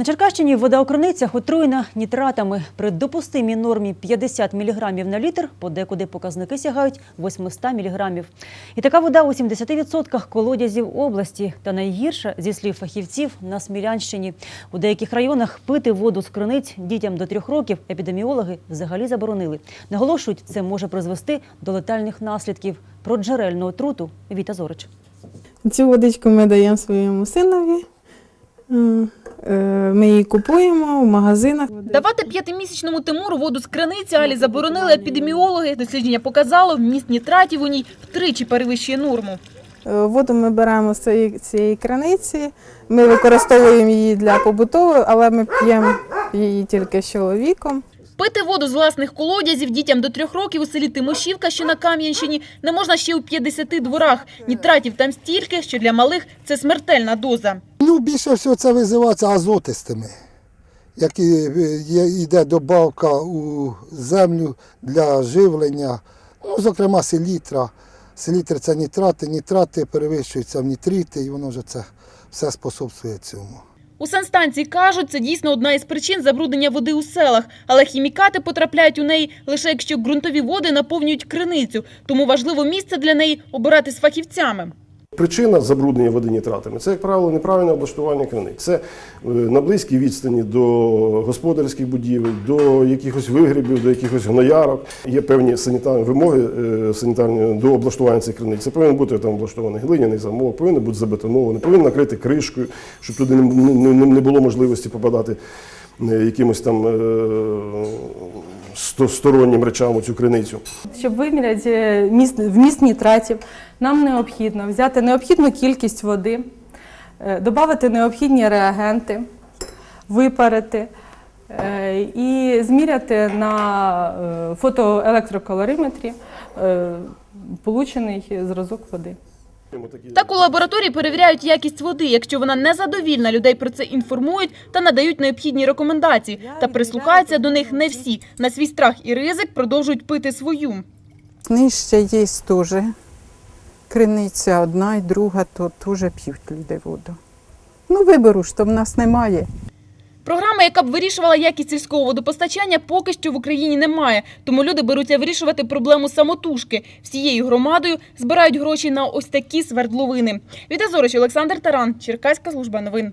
На Черкащині вода у отруєна нітратами. При допустимій нормі 50 мг на літр подекуди показники сягають 800 мг. І така вода у 70% колодязів області. Та найгірша, зі слів фахівців, на Смілянщині. У деяких районах пити воду з криниць дітям до трьох років епідеміологи взагалі заборонили. Наголошують, це може призвести до летальних наслідків. Про джерельну отруту Віта Зорич. Цю водичку ми даємо своєму синові. Е, Ми її купуємо в магазинах. Давати п'ятимісячному Тимуру воду з краниці Алі заборонили епідеміологи. Дослідження показало, вміст нітратів у ній втричі перевищує норму. Е, Воду ми беремо з цієї, цієї краниці. Ми використовуємо її для побутової, але ми п'ємо її тільки з чоловіком. Пити воду з власних колодязів дітям до трьох років у селі Тимошівка, що на Кам'янщині, не можна ще у 50 дворах. Нітратів там стільки, що для малих це смертельна доза. Ну, більше всього це визивається азотистими, які е, йде добавка у землю для живлення, ну, зокрема селітра. Селітр це нітрати, нітрати перевищуються в нітрити, і воно вже це все способствує цьому. У санстанції кажуть, це дійсно одна із причин забруднення води у селах, але хімікати потрапляють у неї лише якщо ґрунтові води наповнюють криницю. Тому важливо місце для неї обирати з фахівцями. Причина забруднення води нітратами це, як правило, неправильне облаштування криниць. Це е, на близькій відстані до господарських будівель, до якихось вигрібів, до якихось гноярок. Є певні санітарні вимоги е, санітарні до облаштування цих криниць. Це повинен бути там влаштований глиняний замок, повинен бути забетонований, повинен накрити кришкою, щоб туди не, було можливості попадати е, якимось там стороннім речам у цю криницю. Щоб виміряти е, міст, вміст нітратів, нам необхідно взяти необхідну кількість води, додати необхідні реагенти, випарити е, і зміряти на е, фотоелектрокалориметрі е, получений зразок води. Так у лабораторії перевіряють якість води. Якщо вона незадовільна, людей про це інформують та надають необхідні рекомендації. Та прислухаються до них не всі. На свій страх і ризик продовжують пити свою. Нижче є теж криниця одна і друга, то теж п'ють люди воду. Ну, вибору ж то в нас немає. Програми, яка б вирішувала якість сільського водопостачання, поки що в Україні немає. Тому люди беруться вирішувати проблему самотужки. Всією громадою збирають гроші на ось такі свердловини. Від Азорич Олександр Таран, Черкаська служба новин.